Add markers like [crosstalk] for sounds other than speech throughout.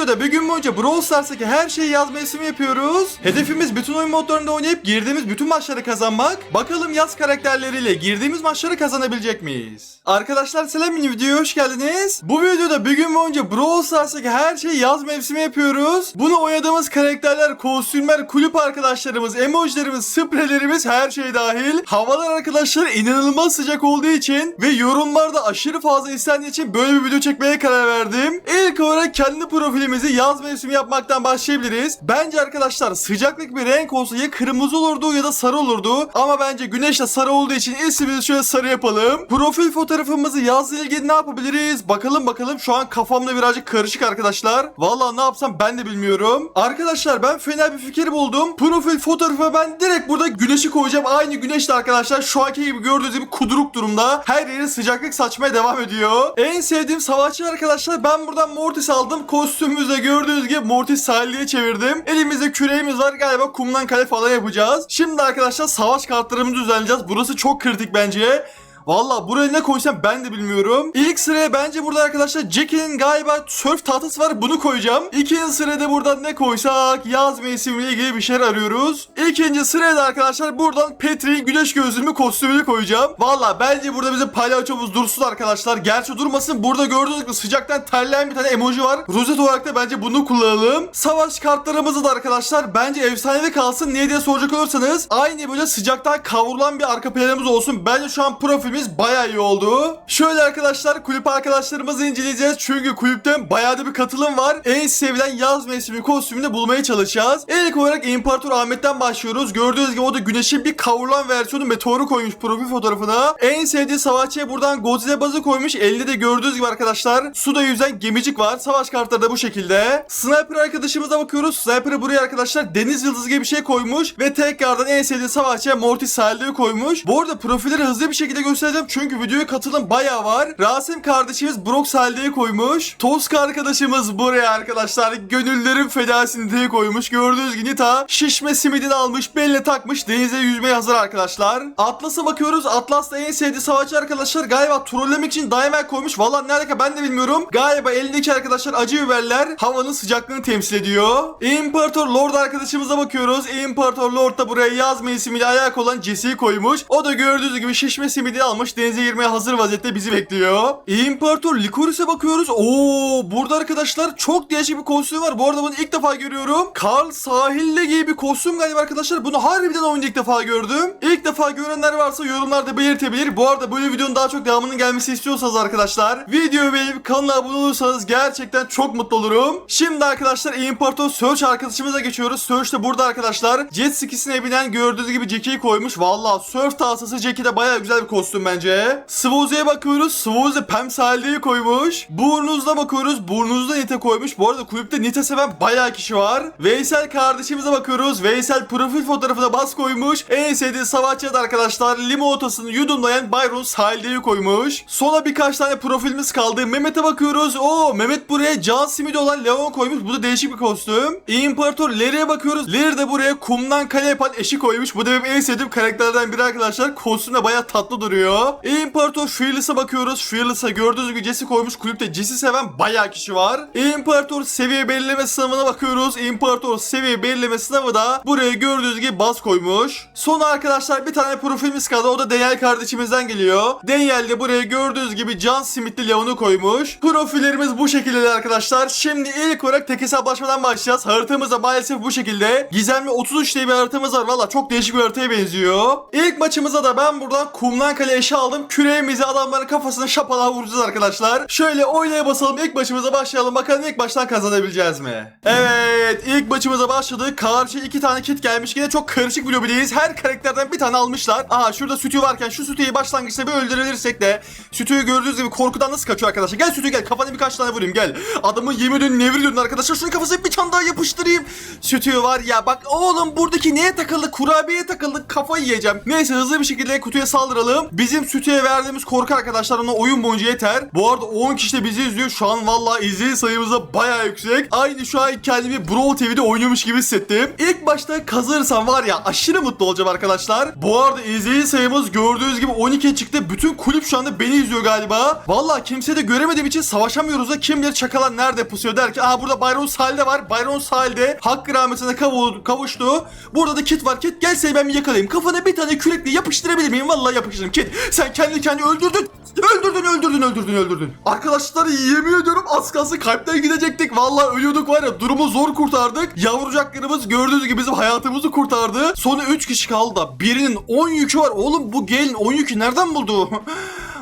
videoda bir gün boyunca Brawl Stars'taki her şeyi yazma ismi yapıyoruz. Hedefimiz bütün oyun modlarında oynayıp girdiğimiz bütün maçları kazanmak. Bakalım yaz karakterleriyle girdiğimiz maçları kazanabilecek miyiz? Arkadaşlar selam yeni videoya hoş geldiniz. Bu videoda bir gün boyunca Brawl Stars'taki her şeyi yaz mevsimi yapıyoruz. Bunu oynadığımız karakterler, kostümler, kulüp arkadaşlarımız, emojilerimiz, spreylerimiz her şey dahil. Havalar arkadaşlar inanılmaz sıcak olduğu için ve yorumlarda aşırı fazla istendiği için böyle bir video çekmeye karar verdim. İlk olarak kendi profilimizi yaz mevsimi yapmaktan başlayabiliriz. Bence arkadaşlar sıcaklık bir renk olsa ya kırmızı olurdu ya da sarı olurdu. Ama bence güneşle sarı olduğu için ismimizi şöyle sarı yapalım. Profil fotoğrafımızı yazla ilgili ne yapabiliriz? Bakalım bakalım şu an kafamda birazcık karışık arkadaşlar. Vallahi ne yapsam ben de bilmiyorum. Arkadaşlar ben fena bir fikir buldum. Profil fotoğrafı ben direkt burada güneşi koyacağım. Aynı güneşle arkadaşlar şu anki gibi gördüğünüz gibi kuduruk durumda. Her yeri sıcaklık saçmaya devam ediyor. En sevdiğim savaşçı arkadaşlar ben buradan Mortis aldım. Kostümümüzde gördüğünüz gibi Mortis sahiliye çevirdim. Elimizde küreğimiz var galiba kumdan kale falan yapacağız. Şimdi arkadaşlar savaş kartlarımızı düzenleyeceğiz. Burası çok kritik bence. Valla buraya ne koysam ben de bilmiyorum. İlk sıraya bence burada arkadaşlar Jackie'nin galiba surf tahtası var bunu koyacağım. İkinci sırada buradan ne koysak yaz mevsimiyle ilgili bir şeyler arıyoruz. İkinci sıraya da arkadaşlar buradan Petri'nin güneş gözlüğümü kostümünü koyacağım. Valla bence burada bizim palyaçomuz dursun arkadaşlar. Gerçi durmasın burada gördüğünüz gibi sıcaktan terleyen bir tane emoji var. Rozet olarak da bence bunu kullanalım. Savaş kartlarımızı da arkadaşlar bence efsanevi kalsın. Niye diye soracak olursanız aynı böyle sıcaktan kavrulan bir arka planımız olsun. Bence şu an profilimiz bayağı iyi oldu. Şöyle arkadaşlar kulüp arkadaşlarımızı inceleyeceğiz. Çünkü kulüpten bayağı da bir katılım var. En sevilen yaz mevsimi kostümünü bulmaya çalışacağız. İlk olarak İmparator Ahmet'ten başlıyoruz. Gördüğünüz gibi o da güneşin bir kavrulan versiyonu meteoru koymuş profil fotoğrafına. En sevdiği savaşçıya buradan Godzilla bazı koymuş. Elde de gördüğünüz gibi arkadaşlar suda yüzen gemicik var. Savaş kartları da bu şekilde. Sniper arkadaşımıza bakıyoruz. Sniper'ı buraya arkadaşlar deniz yıldızı gibi bir şey koymuş. Ve tekrardan en sevdiği savaşçıya Mortis Salde'yi koymuş. Bu arada profilleri hızlı bir şekilde göstereceğim. Çünkü videoya katılım bayağı var. Rasim kardeşimiz Brock Salde'yi koymuş. Toska arkadaşımız buraya arkadaşlar gönüllerin fedasını diye koymuş. Gördüğünüz gibi Nita şişme simidini almış. Beline takmış. Denize yüzmeye hazır arkadaşlar. Atlas'a bakıyoruz. Atlas da en sevdiği savaşçı arkadaşlar galiba trollemek için daima koymuş. Vallahi ne alaka ben de bilmiyorum. Galiba elindeki arkadaşlar acı biberler havanın sıcaklığını temsil ediyor. İmparator Lord arkadaşımıza bakıyoruz. İmparator Lord da buraya yaz mevsimiyle ayak olan Jesse'yi koymuş. O da gördüğünüz gibi şişme simidi almış. Denize girmeye hazır vaziyette bizi bekliyor. İmparator Licorice'e bakıyoruz. Oo burada arkadaşlar çok değişik bir kostüm var. Bu arada bunu ilk defa görüyorum. Carl sahilde gibi bir kostüm galiba arkadaşlar. Bunu harbiden oyunda ilk defa gördüm. İlk defa görenler varsa yorumlarda belirtebilir. Bu arada böyle videonun daha çok devamının gelmesi istiyorsanız arkadaşlar videoyu beğenip kanala abone olursanız gerçekten çok mutlu olurum. Şimdi arkadaşlar İmparator Search arkadaşımıza geçiyoruz. Search de burada arkadaşlar. Jet skisine binen gördüğünüz gibi Jackie'yi koymuş. Valla surf tasası Jackie de baya güzel bir kostüm bence. Swoze'ye bakıyoruz. Swoze Pem Salde'yi koymuş. Burnuz'da bakıyoruz. Burnuz'da Nite koymuş. Bu arada kulüpte Nite seven bayağı kişi var. Veysel kardeşimize bakıyoruz. Veysel profil fotoğrafına bas koymuş. En sevdiği savaşçı da arkadaşlar limonatasını yudumlayan Byron Salde'yi koymuş. Sonra birkaç tane profilimiz kaldı. Mehmet'e bakıyoruz. Oo Mehmet buraya can simidi olan Leon koymuş. Bu da değişik bir kostüm. İmparator Larry'e bakıyoruz. Larry de buraya kumdan kale yapan eşi koymuş. Bu da benim en sevdiğim karakterlerden biri arkadaşlar. Kostüm de bayağı tatlı duruyor. İmparator Fearless'a bakıyoruz. Fearless'a gördüğünüz gibi Jesse koymuş. Kulüpte Jesse seven bayağı kişi var. İmparator seviye belirleme sınavına bakıyoruz. İmparator seviye belirleme sınavı da buraya gördüğünüz gibi baz koymuş. Son arkadaşlar bir tane profilimiz kaldı. O da Daniel kardeşimizden geliyor. Daniel de buraya gördüğünüz gibi Can Smith'li Leon'u koymuş. Profillerimiz bu şekilde arkadaşlar. Şimdi ilk olarak tek hesaplaşmadan başlayacağız. Haritamız da maalesef bu şekilde. Gizemli 33 diye bir haritamız var. Valla çok değişik bir haritaya benziyor. İlk maçımıza da ben buradan kumdan kale eşi aldım. Küreğimizi adamların kafasına şapalağa vuracağız arkadaşlar. Şöyle oynaya basalım. İlk maçımıza başlayalım. Bakalım ilk baştan kazanabileceğiz mi? Evet. ilk maçımıza başladık. Karşı iki tane kit gelmiş. Yine çok karışık bir lobideyiz. Her karakterden bir tane almışlar. Aha şurada sütü varken şu sütüyü başlangıçta bir öldürebilirsek de sütüyü gördüğünüz gibi korkudan nasıl kaçıyor arkadaşlar. Gel sütü gel. Kafana birkaç tane vurayım gel. Adamın yemin ediyorum nevri dönün arkadaşlar. Şunun kafasına bir tane daha yapıştırayım. Sütü var ya bak oğlum buradaki neye takıldık? Kurabiyeye takıldık. Kafayı yiyeceğim. Neyse hızlı bir şekilde kutuya saldıralım. Bizim bizim sütüye verdiğimiz korku arkadaşlar ona oyun boyunca yeter. Bu arada 10 kişi de bizi izliyor. Şu an vallahi izleyici sayımız da bayağı yüksek. Aynı şu an kendimi Brawl TV'de oynuyormuş gibi hissettim. İlk başta kazanırsam var ya aşırı mutlu olacağım arkadaşlar. Bu arada izleyici sayımız gördüğünüz gibi 12 çıktı. Bütün kulüp şu anda beni izliyor galiba. Vallahi kimse de göremediğim için savaşamıyoruz da kim bilir çakalar nerede pusuyor der ki aha burada Byron sahilde var. Byron sahilde hakkı rahmetine kavu- kavuştu. Burada da Kit var. Kit gel seni ben bir yakalayayım. Kafana bir tane kürekle yapıştırabilir miyim? Vallahi yapıştırırım. Kit sen kendi kendini öldürdün. Öldürdün öldürdün öldürdün öldürdün. Arkadaşlar yemin ediyorum az kalsın kalpten gidecektik. Vallahi ölüyorduk var ya durumu zor kurtardık. Yavrucaklarımız gördüğünüz gibi bizim hayatımızı kurtardı. Sonra 3 kişi kaldı da birinin 10 yükü var. Oğlum bu gelin 10 yükü nereden buldu? [laughs]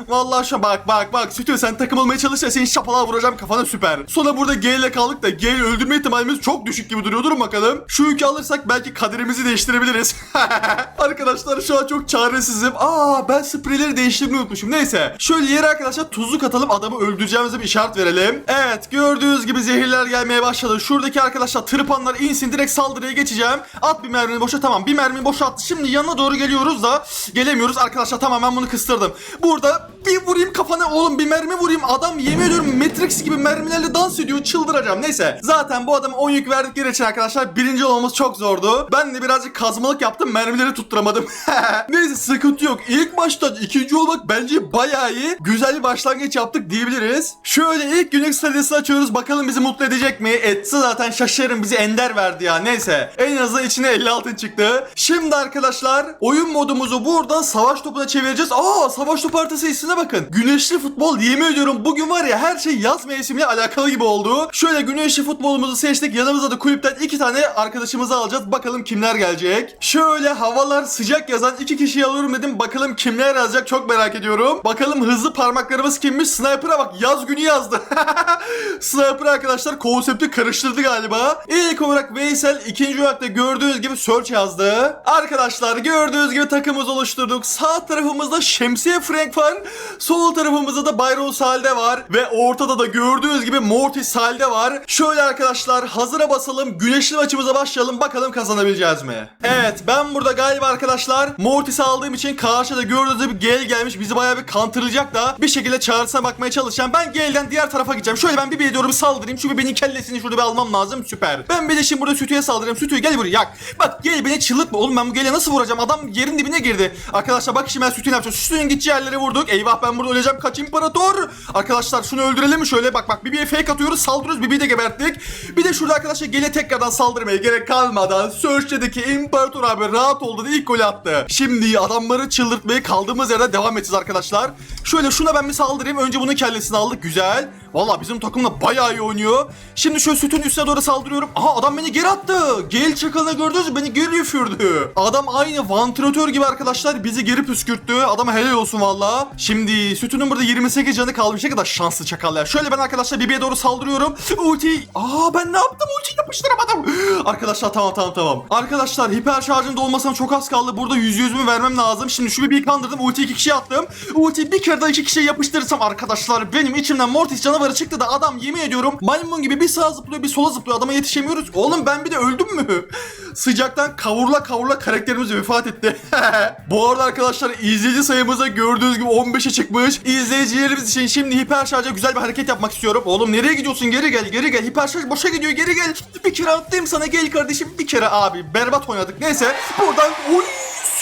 Vallahi şu bak bak bak Sütü sen takım olmaya çalış ya seni şapalığa vuracağım kafana süper. Sonra burada G ile kaldık da G'yi öldürme ihtimalimiz çok düşük gibi duruyor. Durun bakalım. Şu yükü alırsak belki kaderimizi değiştirebiliriz. [laughs] arkadaşlar şu an çok çaresizim. Aa ben spreyleri değiştirmeyi unutmuşum. Neyse. Şöyle yere arkadaşlar tuzluk atalım adamı öldüreceğimize bir işaret verelim. Evet gördüğünüz gibi zehirler gelmeye başladı. Şuradaki arkadaşlar tırpanlar insin direkt saldırıya geçeceğim. At bir mermini boşa tamam. Bir mermi boşa attı. Şimdi yanına doğru geliyoruz da gelemiyoruz. Arkadaşlar tamam ben bunu kıstırdım. Burada bir vurayım kafana oğlum bir mermi vurayım. Adam yemin ediyorum Matrix gibi mermilerle dans ediyor. Çıldıracağım. Neyse. Zaten bu adama 10 yük verdikleri için arkadaşlar birinci olmamız çok zordu. Ben de birazcık kazmalık yaptım. Mermileri tutturamadım. [laughs] Neyse sıkıntı yok. İlk başta ikinci olmak bence bayağı iyi. Güzel bir başlangıç yaptık diyebiliriz. Şöyle ilk günlük stadiyasını açıyoruz. Bakalım bizi mutlu edecek mi? Etse zaten şaşırırım. Bizi ender verdi ya. Neyse. En azından içine 50 altın çıktı. Şimdi arkadaşlar oyun modumuzu buradan savaş topuna çevireceğiz. Aa savaş topu haritası ismine bakın. Güneşli futbol yemin ediyorum bugün var ya her şey yaz mevsimiyle alakalı gibi oldu. Şöyle güneşli futbolumuzu seçtik. Yanımıza da kulüpten iki tane arkadaşımızı alacağız. Bakalım kimler gelecek. Şöyle havalar sıcak yazan iki kişiyi alıyorum dedim. Bakalım kimler yazacak çok merak ediyorum. Bakalım hızlı parmaklarımız kimmiş? Sniper'a bak yaz günü yazdı. [laughs] Sniper arkadaşlar konsepti karıştırdı galiba. İlk olarak Veysel ikinci olarak da gördüğünüz gibi Search yazdı. Arkadaşlar gördüğünüz gibi takımımızı oluşturduk. Sağ tarafımızda Şemsiye Frank var. Sol tarafımızda da Byron Salde var. Ve ortada da gördüğünüz gibi Mortis Salde var. Şöyle arkadaşlar hazıra basalım. Güneşli maçımıza başlayalım. Bakalım kazanabileceğiz mi? Evet ben burada galiba arkadaşlar Mortis aldığım için karşıda gördüğünüz gibi Gale gelmiş. Bizi bayağı bir kantıracak da bir şekilde çağrısına bakmaya çalışacağım. Ben Gale'den diğer tarafa gideceğim. Şöyle ben bir bir saldırayım. Şu benim kellesini şurada bir almam lazım. Süper. Ben bir de şimdi burada Sütü'ye saldırayım. Sütü gel buraya yak. Bak Gale beni çıldırtma oğlum ben bu Gale'e nasıl vuracağım? Adam yerin dibine girdi. Arkadaşlar bak şimdi ben Sütü'yü ne yapacağım? Sütü'nün gideceği yerlere vurduk. Eyvah ben burada öleceğim. Kaç imparator. Arkadaşlar şunu öldürelim şöyle? Bak bak Bibi'ye fake atıyoruz. Saldırıyoruz. Bibi'yi de geberttik. Bir de şurada arkadaşlar Gale tekrardan saldırmaya gerek kalmadan Search'teki imparator abi rahat oldu da ilk golü attı. Şimdi adamları çıldırtmaya kaldığımız yerden devam edeceğiz arkadaşlar. Şöyle şuna ben bir saldırayım. Önce bunun kellesini aldık. Güzel. Valla bizim takım da bayağı iyi oynuyor. Şimdi şöyle sütün üstüne doğru saldırıyorum. Aha adam beni geri attı. Gel çakalını gördünüz mü? Beni geri üfürdü. Adam aynı vantilatör gibi arkadaşlar bizi geri püskürttü. Adama helal olsun valla. Şimdi sütünün burada 28 canı kalmış. Ne kadar şanslı çakal ya. Şöyle ben arkadaşlar Bibi'ye doğru saldırıyorum. Ulti. Aa ben ne yaptım? Ulti yapıştıramadım. Arkadaşlar tamam tamam tamam. Arkadaşlar hiper şarjın dolmasına çok az kaldı. Burada yüz yüzümü vermem lazım. Şimdi şu Bibi'yi kandırdım. Ulti iki kişiye attım. Ulti bir kere daha iki kişiye yapıştırırsam arkadaşlar benim içimden Mortis canavarı çıktı da adam yemin ediyorum maymun gibi bir sağa zıplıyor bir sola zıplıyor. Adama yetişemiyoruz. Oğlum ben bir de öldüm mü? [laughs] Sıcaktan kavurla kavurla karakterimiz vefat etti. [laughs] Bu arada arkadaşlar izleyici sayımızda gördüğünüz gibi 15'e çıkmış. İzleyicilerimiz için şimdi hiper şarja güzel bir hareket yapmak istiyorum. Oğlum nereye gidiyorsun? Geri gel geri gel. Hiper şarj boşa gidiyor geri gel. Bir kere attım sana gel kardeşim. Bir kere abi berbat oynadık. Neyse buradan oy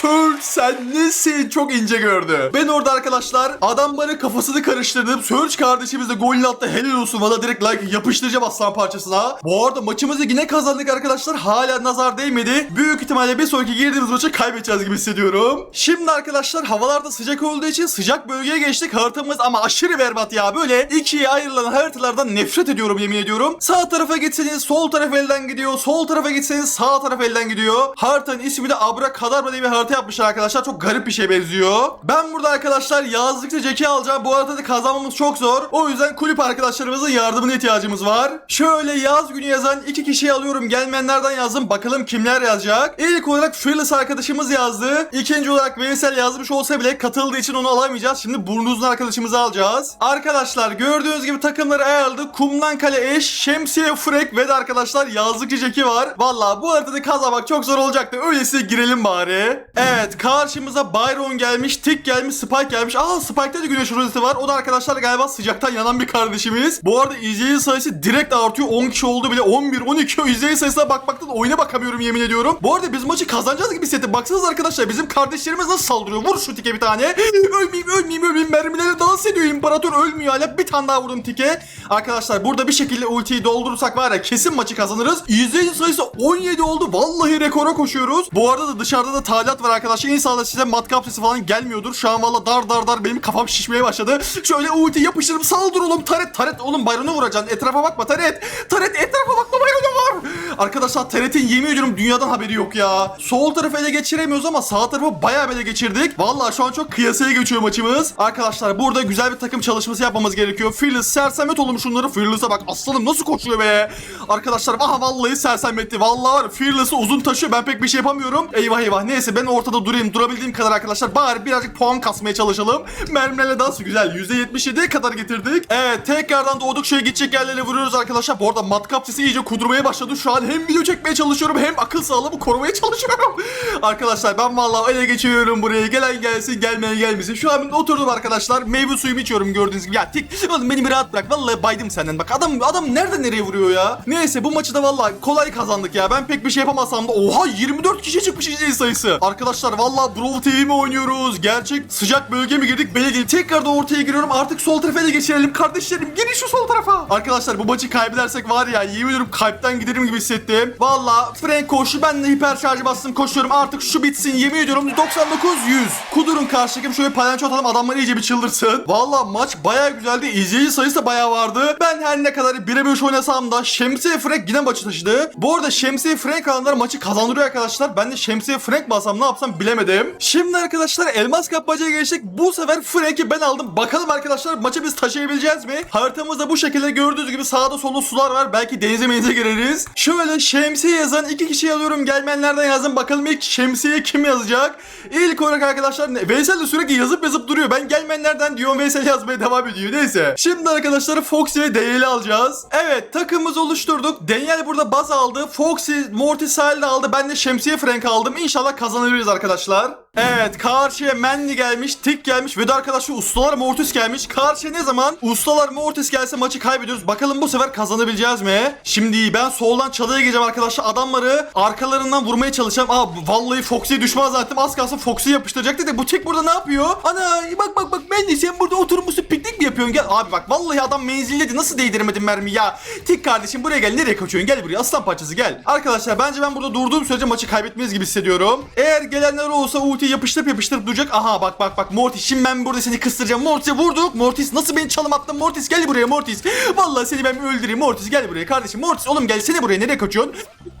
Search sen nesin? Çok ince gördü. Ben orada arkadaşlar adam bana kafasını karıştırdım. Search kardeşimiz de golünü attı. Helal olsun. Valla direkt like yapıştıracağım aslan parçasına. Bu arada maçımızı yine kazandık arkadaşlar. Hala nazar değmedi. Büyük ihtimalle bir sonraki girdiğimiz maçı kaybedeceğiz gibi hissediyorum. Şimdi arkadaşlar havalarda sıcak olduğu için sıcak bölgeye geçtik. Haritamız ama aşırı berbat ya. Böyle ikiye ayrılan haritalardan nefret ediyorum yemin ediyorum. Sağ tarafa gitseniz sol taraf elden gidiyor. Sol tarafa gitseniz sağ taraf elden gidiyor. Haritanın ismi de Abrakadabra diye bir harita yapmışlar arkadaşlar. Çok garip bir şey benziyor. Ben burada arkadaşlar yazlıkta Jack'i alacağım. Bu arada da kazanmamız çok zor. O yüzden kulüp arkadaşlarımızın yardımına ihtiyacımız var. Şöyle yaz günü yazan iki kişiyi alıyorum. Gelmeyenlerden yazdım. Bakalım kimler yazacak. İlk olarak Fearless arkadaşımız yazdı. İkinci olarak Veysel yazmış olsa bile katıldığı için onu alamayacağız. Şimdi burnunuzun arkadaşımızı alacağız. Arkadaşlar gördüğünüz gibi takımları ayarladık. Kumdan kale eş, şemsiye frek ve de arkadaşlar yazlıkçı Jack'i var. Valla bu haritada kazanmak çok zor olacaktı. Öyleyse girelim bari. Evet karşımıza Byron gelmiş, Tick gelmiş, Spike gelmiş. Aa Spike'da da güneş rozeti var. O da arkadaşlar galiba sıcaktan yanan bir kardeşimiz. Bu arada izleyici sayısı direkt artıyor. 10 kişi oldu bile. 11, 12. O izleyici sayısına bakmaktan oyuna bakamıyorum yemin ediyorum. Bu arada biz maçı kazanacağız gibi hissettim. Baksanıza arkadaşlar bizim kardeşlerimiz nasıl saldırıyor. Vur şu Tick'e bir tane. Ölmeyeyim, ölmeyeyim, ölmeyeyim. Mermileri dans ediyor. İmparator ölmüyor hala. Bir tane daha vurdum Tick'e. Arkadaşlar burada bir şekilde ultiyi doldurursak var ya kesin maçı kazanırız. İzleyici sayısı 17 oldu. Vallahi rekora koşuyoruz. Bu arada da dışarıda da talimat var arkadaşlar. İnşallah size matkap sesi falan gelmiyordur. Şu an valla dar dar dar benim kafam şişmeye başladı. Şöyle ulti yapıştırıp saldır oğlum. Taret taret oğlum bayronu vuracaksın. Etrafa bakma taret. Taret etrafa bakma bayronu var. Arkadaşlar taretin yemin ediyorum dünyadan haberi yok ya. Sol tarafı ele geçiremiyoruz ama sağ tarafı bayağı ele geçirdik. Valla şu an çok kıyasaya geçiyor maçımız. Arkadaşlar burada güzel bir takım çalışması yapmamız gerekiyor. Fearless sersemet oğlum şunları. Fearless'a bak aslanım nasıl koşuyor be. Arkadaşlar aha vallahi sersemetti. Vallahi var Fearless'ı uzun taşıyor. Ben pek bir şey yapamıyorum. Eyvah eyvah. Neyse ben ortada durayım. Durabildiğim kadar arkadaşlar. Bari birazcık puan kasmaya çalışalım. Mermilerle dans güzel. %77'ye kadar getirdik. Evet tekrardan doğduk şöyle gidecek yerlere vuruyoruz arkadaşlar. Bu arada matkap sesi iyice kudurmaya başladı. Şu an hem video çekmeye çalışıyorum hem akıl sağlığımı korumaya çalışıyorum. arkadaşlar ben vallahi öyle geçiyorum buraya. Gelen gelsin gelmeyen gelmesin. Şu an oturdum arkadaşlar. Meyve suyumu içiyorum gördüğünüz gibi. Ya tik oğlum beni bir rahat bırak. Vallahi baydım senden. Bak adam adam nereden nereye vuruyor ya? Neyse bu maçı da vallahi kolay kazandık ya. Ben pek bir şey yapamasam da oha 24 kişi çıkmış izleyici sayısı. Arkadaşlar vallahi Brawl TV mi oynuyoruz? Gerçek sıcak bölge mi girdik? Belli değil. Tekrardan ortaya giriyorum. Artık sol tarafa ele geçirelim. Kardeşlerim gelin şu sol tarafa. Arkadaşlar bu maçı kaybedersek var ya yemin ediyorum kalpten giderim gibi hissettim. Valla Frank koştu. Ben de hiper şarjı bastım koşuyorum. Artık şu bitsin. Yemin ediyorum 99 100. Kudurun karşıdaki şöyle palyaço atalım. Adamlar iyice bir çıldırsın. Valla maç baya güzeldi. İzleyici sayısı da baya vardı. Ben her ne kadar 1'e 5 oynasam da Şemsiye Frank yine maçı taşıdı. Bu arada Şemsiye Frank alanlar maçı kazandırıyor arkadaşlar. Ben de Şemsiye Frank mi alsam ne yapsam bilemedim. Şimdi arkadaşlar elmas kapmacaya geçtik. Bu sefer Frank'i ben aldım. Bakalım arkadaşlar maçı biz taşıyabileceğiz mi? Haritamızda bu şekilde gördüğünüz gibi sağda solda sular var. Belki denize menize gireriz. Şöyle şemsiye yazan iki kişi alıyorum. Gelmeyenlerden yazın. Bakalım ilk şemsiye kim yazacak? İlk olarak arkadaşlar ne- Veysel de sürekli yazıp yazıp duruyor. Ben gelmeyenlerden diyorum Veysel yazmaya devam ediyor. Neyse. Şimdi arkadaşlar Foxy ve Daniel'i alacağız. Evet takımımızı oluşturduk. Daniel burada baz aldı. Foxy Morty Sahil aldı. Ben de şemsiye Frank aldım. İnşallah kazanabiliriz arkadaşlar. Evet karşıya Manny gelmiş, Tick gelmiş ve de arkadaşlar ustalar Mortis gelmiş. Karşıya ne zaman ustalar Mortis gelse maçı kaybediyoruz. Bakalım bu sefer kazanabileceğiz mi? Şimdi ben soldan çalıya gireceğim arkadaşlar. Adamları arkalarından vurmaya çalışacağım. Aa vallahi Foxy'ye düşman zannettim. Az kalsın Foxy'yi yapıştıracaktı da bu Tick burada ne yapıyor? Ana bak bak bak Manny sen burada oturmuşsun piknik mi yapıyorsun? Gel abi bak vallahi adam menzilledi. Nasıl değdiremedin mermi ya? Tick kardeşim buraya gel. Nereye kaçıyorsun? Gel buraya aslan parçası gel. Arkadaşlar bence ben burada durduğum sürece maçı kaybetmeyiz gibi hissediyorum. Eğer gelenler olsa ulti yapıştırıp yapıştırıp duracak. Aha bak bak bak Mortis şimdi ben burada seni kıstıracağım. Mortis'e vurduk. Mortis nasıl beni çalım attın Mortis gel buraya Mortis. Vallahi seni ben öldüreyim Mortis gel buraya kardeşim. Mortis oğlum gelsene buraya nereye kaçıyorsun?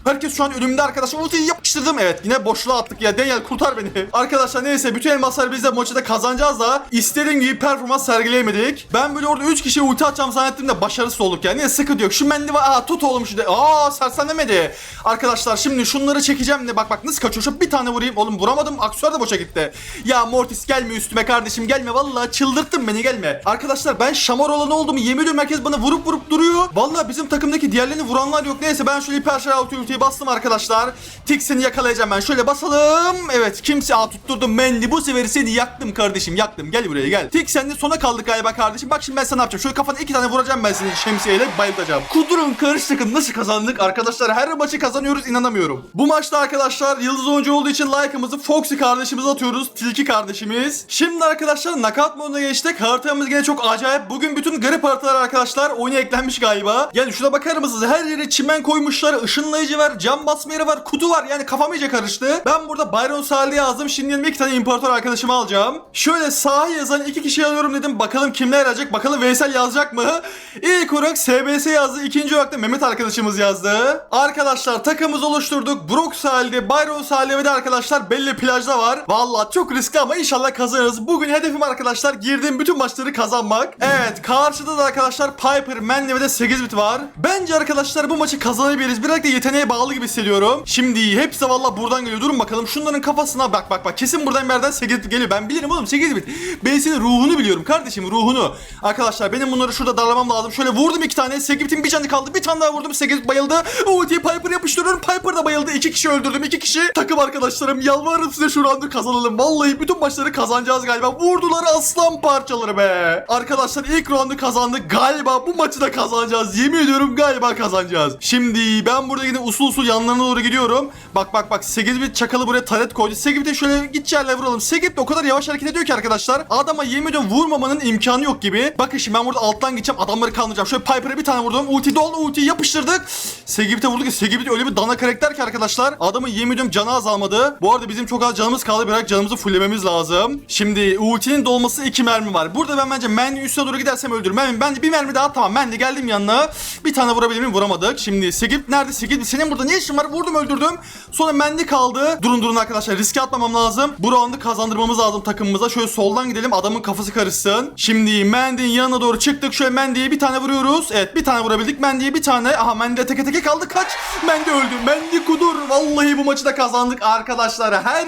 Herkes şu an önümde arkadaşlar. Ultiyi yapıştırdım. Evet yine boşluğa attık ya. Daniel kurtar beni. Arkadaşlar neyse bütün elmasları biz de maçı da kazanacağız da istediğim gibi performans sergileyemedik. Ben böyle orada 3 kişiye ulti atacağım zannettim de başarısız olduk yani. Niye sıkıntı yok. Şu mendi var. Aa tut oğlum şu de. Aa sersemlemedi. Arkadaşlar şimdi şunları çekeceğim de bak bak nasıl kaçıyor. Şu bir tane vurayım. Oğlum vuramadım. Aksiyonlar da boşa gitti. Ya Mortis gelme üstüme kardeşim gelme. Vallahi çıldırttın beni gelme. Arkadaşlar ben şamar olan oldum. Yemin ediyorum herkes bana vurup vurup duruyor. Vallahi bizim takımdaki diğerlerini vuranlar yok. Neyse ben şöyle hiper şarj ulti ultiyi bastım arkadaşlar. Tik seni yakalayacağım ben. Şöyle basalım. Evet kimse aa tutturdum Mendy. Bu sefer seni yaktım kardeşim yaktım. Gel buraya gel. Tik sen de sona kaldık galiba kardeşim. Bak şimdi ben sana ne yapacağım. Şöyle kafana iki tane vuracağım ben seni şemsiyeyle bayıltacağım. Kudurun karış takım nasıl kazandık arkadaşlar. Her maçı kazanıyoruz inanamıyorum. Bu maçta arkadaşlar yıldız oyuncu olduğu için like'ımızı Foxy kardeşimize atıyoruz. Tilki kardeşimiz. Şimdi arkadaşlar knockout moduna geçtik. Haritamız yine çok acayip. Bugün bütün garip haritalar arkadaşlar oyuna eklenmiş galiba. Yani şuna bakar mısınız? Her yere çimen koymuşlar. ışınlayıcı var. Cam basma yeri var. Kutu var. Yani kafam iyice karıştı. Ben burada Byron Salih yazdım. Şimdi yanıma iki tane imparator arkadaşımı alacağım. Şöyle sahi yazan iki kişi alıyorum dedim. Bakalım kimler yazacak. Bakalım Veysel yazacak mı? İlk olarak SBS yazdı. İkinci olarak da Mehmet arkadaşımız yazdı. Arkadaşlar takımımızı oluşturduk. Brook sahilde, Byron sahilde ve de arkadaşlar belli plajda var. Vallahi çok riskli ama inşallah kazanırız. Bugün hedefim arkadaşlar girdiğim bütün maçları kazanmak. Evet karşıda da arkadaşlar Piper, Manly de 8 bit var. Bence arkadaşlar bu maçı kazanabiliriz. Birazcık da yeteneğe bağlı gibi hissediyorum. Şimdi hepsi valla buradan geliyor. Durun bakalım şunların kafasına bak bak bak. Kesin buradan bir yerden 8 bit geliyor. Ben bilirim oğlum 8 bit. Ben senin ruhunu biliyorum kardeşim ruhunu. Arkadaşlar benim bunları şurada darlamam lazım. Şöyle vurdum iki tane. 8 bitin bir canı kaldı. Bir tane daha vurdum. 8 bit bayıldı. Ulti'ye Piper yapıştırıyorum. Piper da bayıldı. İki kişi öldürdüm. iki kişi. Takım arkadaşlarım yalvarırım size şu roundu kazanalım. Vallahi bütün maçları kazanacağız galiba. Vurdular aslan parçaları be. Arkadaşlar ilk roundu kazandık. Galiba bu maçı da kazanacağız. Yemin ediyorum galiba kazanacağız. Şimdi ben burada yine usul usul yanlarına doğru gidiyorum. Bak bak bak 8 bit çakalı buraya taret koydu. 8 bit'e şöyle git vuralım. 8 bit o kadar yavaş hareket ediyor ki arkadaşlar. Adama yemin ediyorum vurmamanın imkanı yok gibi. Bakın şimdi ben burada alttan gideceğim. Adamları kandıracağım. Şöyle Piper'a bir tane vurdum. Ulti dol ultiyi yapıştırdık. 8 bit'e vurduk. 8 bit öyle bir dana karakter ki arkadaşlar. Adamın yemin ediyorum canı azalmadı. Bu arada bizim çok az canımız kaldı. Biraz canımızı fullememiz lazım. Şimdi ultinin dolması 2 mermi var. Burada ben bence Mandy'nin üstüne doğru gidersem öldürürüm. Ben, bence bir mermi daha tamam. Mandy geldim yanına. Bir tane vurabilir miyim? Vuramadık. Şimdi Segip nerede? Segip senin burada ne işin var? Vurdum öldürdüm. Sonra Mandy kaldı. Durun durun arkadaşlar. Riske atmamam lazım. Bu roundu kazandırmamız lazım takımımıza. Şöyle soldan gidelim. Adamın kafası karışsın. Şimdi Mandy'nin yanına doğru çıktık. Şöyle Mandy'ye bir tane vuruyoruz. Evet bir tane vurabildik. Mandy'ye bir tane. Aha Mandy teke teke kaldı. Kaç. Mandy öldü. Mandy kudur. Vallahi bu maçı da kazandık arkadaşlar. Her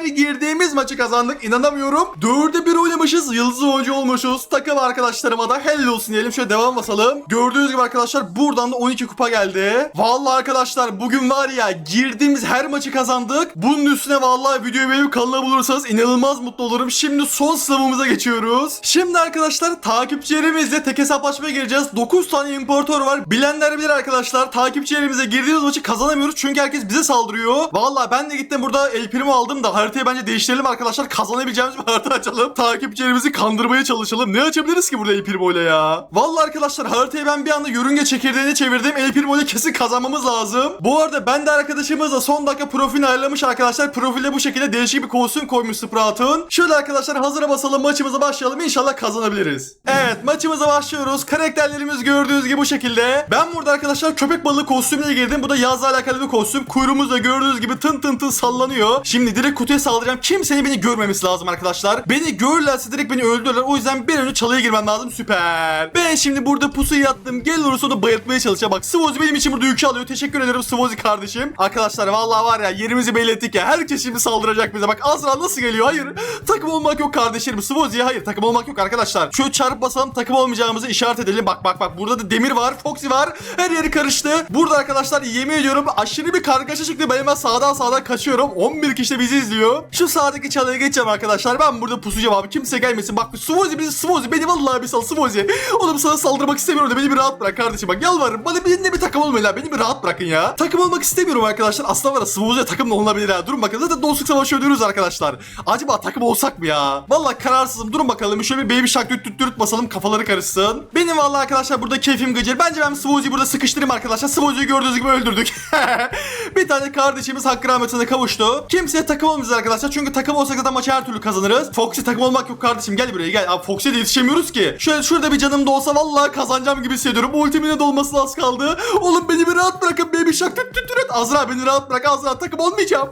girdiğimiz maçı kazandık. İnanamıyorum. Dörde bir oynamışız. Yıldız oyuncu olmuşuz. Takım arkadaşlarıma da helal olsun diyelim. Şöyle devam basalım. Gördüğünüz gibi arkadaşlar buradan da 12 kupa geldi. Vallahi arkadaşlar bugün var ya girdiğimiz her maçı kazandık. Bunun üstüne vallahi videoyu benim kanala bulursanız inanılmaz mutlu olurum. Şimdi son sınavımıza geçiyoruz. Şimdi arkadaşlar takipçilerimizle tek hesaplaşmaya gireceğiz. 9 tane imparator var. Bilenler bilir arkadaşlar. Takipçilerimize girdiğimiz maçı kazanamıyoruz. Çünkü herkes bize saldırıyor. Vallahi ben de gittim burada El Primo aldım da haritayı bence değiştirelim arkadaşlar. Kazanabileceğimiz bir harita açalım. Takipçilerimizi kandırmaya çalışalım. Ne açabiliriz ki burada El Primo ya? Vallahi arkadaşlar haritayı ben bir anda yörünge çekirdeğine çevirdim. El Primo kesin kazanmamız lazım. Bu arada ben de arkadaşımızla son dakika profil ayarlamış arkadaşlar. Profile bu şekilde değişik bir kostüm koymuş Sprout'un. Şöyle arkadaşlar hazıra basalım maçımıza başlayalım. İnşallah kazanabiliriz. Evet maçımıza başlıyoruz. Karakterlerimiz gördüğünüz gibi bu şekilde. Ben burada arkadaşlar köpek balığı kostümüne girdim. Bu da yazla alakalı bir kostüm. Kuyruğumuz da gördüğünüz gibi tın tın tın sallanıyor. Şimdi direkt kutuya saldıracağım. Kimsenin beni görmemesi lazım arkadaşlar. Beni görürlerse direkt beni öldürürler. O yüzden bir önce çalıya girmem lazım. Süper. Ben şimdi burada pusu yattım. Gel olursa onu bayıltmaya çalışacağım. Bak Svozi benim için burada yükü alıyor. Teşekkür ederim Svozi kardeşim. Arkadaşlar vallahi var ya yerimizi belli ettik ya. Herkes şimdi saldıracak bize. Bak Azra nasıl geliyor? Hayır. Takım olmak yok kardeşlerim. Svozi'ye hayır. Takım olmak yok arkadaşlar. Şöyle çarp basalım takım olmayacağımızı işaret edelim. Bak bak bak. Burada da Demir var. Foxy var. Her yeri karıştı. Burada arkadaşlar yemin ediyorum aşırı bir kargaşa çıktı. Ben hemen sağdan sağdan kaçıyorum. 11 kişi de bizi izliyor. Şu sağdaki çalıya geçeceğim arkadaşlar. Ben burada pusacağım abi. Kimse gelmesin. Bak Svozi bizi Svozi. Beni vallahi bir sal Svozi. Oğlum sana saldırmak istemiyorum da beni bir rahat bırak kardeşim. Bak yalvarırım. Bana benimle bir takım olmayın ha. Beni bir rahat bırakın ya. Takım olmak istemiyorum arkadaşlar. Aslında var ya Svozi'ye takım da olunabilir ha. Durun bakın. Zaten dostluk savaşı ödüyoruz arkadaşlar. Acaba takım olsak mı ya? Vallahi kararsızım. Durun bakalım. Şöyle bir baby shark düt düt düt basalım. Kafaları karışsın. Benim vallahi arkadaşlar burada keyfim gıcır. Bence ben Svozi'yi burada sıkıştırayım arkadaşlar. Svozi'yi gördüğünüz gibi öldürdük. [laughs] bir tane kardeşimiz hakkı rahmetine kavuştu. Kimseye takım olmayacağız arkadaşlar. Çünkü takım olsak zaten maçı her türlü kazanırız. Foxy takım olmak yok kardeşim. Gel buraya gel. Abi Foxy'ye de yetişemiyoruz ki. Şöyle şurada bir canım da olsa vallahi kazanacağım gibi hissediyorum. Ultimine dolması az kaldı. Oğlum beni bir rahat bırakın baby shark. Tüt tüt tüt. Azra beni rahat bırak. Azra takım olmayacağım.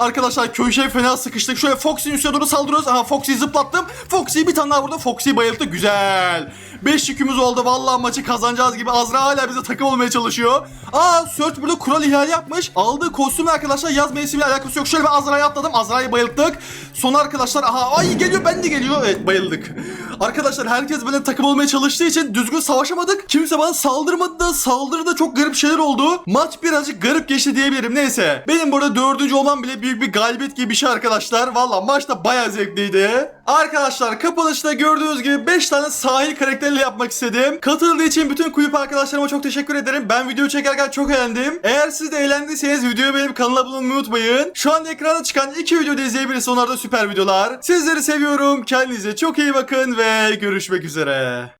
Arkadaşlar köşeye fena sıkıştık. Şöyle Foxy'nin üstüne doğru saldırıyoruz. Aha Foxy'yi zıplattım. Foxy'yi bir tane daha vurdum. Foxy'yi bayılttı. Güzel. 5 yükümüz oldu. Vallahi maçı kazanacağız gibi. Azra hala bize takım olmaya çalışıyor. Aa Search burada kural ihlali yapmış. Aldığı kostüm arkadaşlar yaz mevsimiyle alakası yok. Şöyle bir Azra'ya atladım. Azra'yı bayılttık. Son arkadaşlar aha ay geliyor ben de geliyor. Evet bayıldık. Arkadaşlar herkes böyle takım olmaya çalıştığı için düzgün savaşamadık. Kimse bana saldırmadı da saldırıda çok garip şeyler oldu. Maç birazcık garip geçti diyebilirim. Neyse. Benim burada dördüncü olmam bile büyük bir galibiyet gibi bir şey arkadaşlar. Valla maç da bayağı zevkliydi. Arkadaşlar kapanışta gördüğünüz gibi 5 tane sahil karakteriyle yapmak istedim. Katıldığı için bütün kulüp arkadaşlarıma çok teşekkür ederim. Ben video çekerken çok eğlendim. Eğer siz de eğlendiyseniz videoyu beğenip kanala olmayı unutmayın. Şu anda ekranda çıkan iki videoda. Onlar da süper videolar. Sizleri seviyorum. Kendinize çok iyi bakın ve görüşmek üzere.